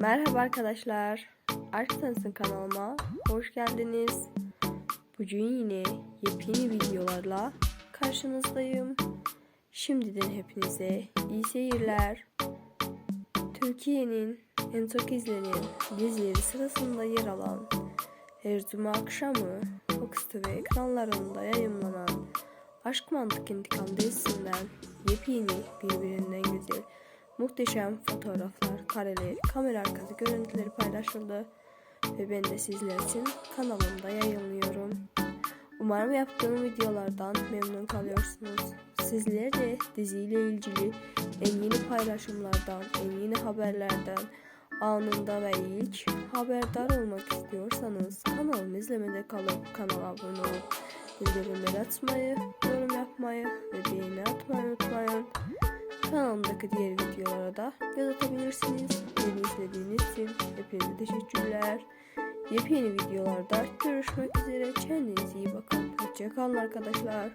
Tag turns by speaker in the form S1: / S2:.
S1: Merhaba arkadaşlar. Aşk Sensin kanalıma hoş geldiniz. Bugün yine yepyeni videolarla karşınızdayım. Şimdiden hepinize iyi seyirler. Türkiye'nin en çok izlenen dizileri sırasında yer alan her cuma akşamı Fox TV ekranlarında yayınlanan Aşk Mantık İntikam dizisinden yepyeni birbirinden muhteşem fotoğraflar, kareler, kamera arkası görüntüleri paylaşıldı ve ben de sizler için kanalımda yayınlıyorum. Umarım yaptığım videolardan memnun kalıyorsunuz. Sizler de diziyle ilgili en yeni paylaşımlardan, en yeni haberlerden anında ve ilk haberdar olmak istiyorsanız kanalımı izlemede kalıp kanala abone olup bildirimleri açmayı, yorum yapmayı ve beğeni. Kanalımdaki diğer videolara da göz. Beni izlediğiniz için hepinize teşekkürler. Yepyeni videolarda görüşmek üzere. Kendinize iyi bakın. Hoşçakalın arkadaşlar.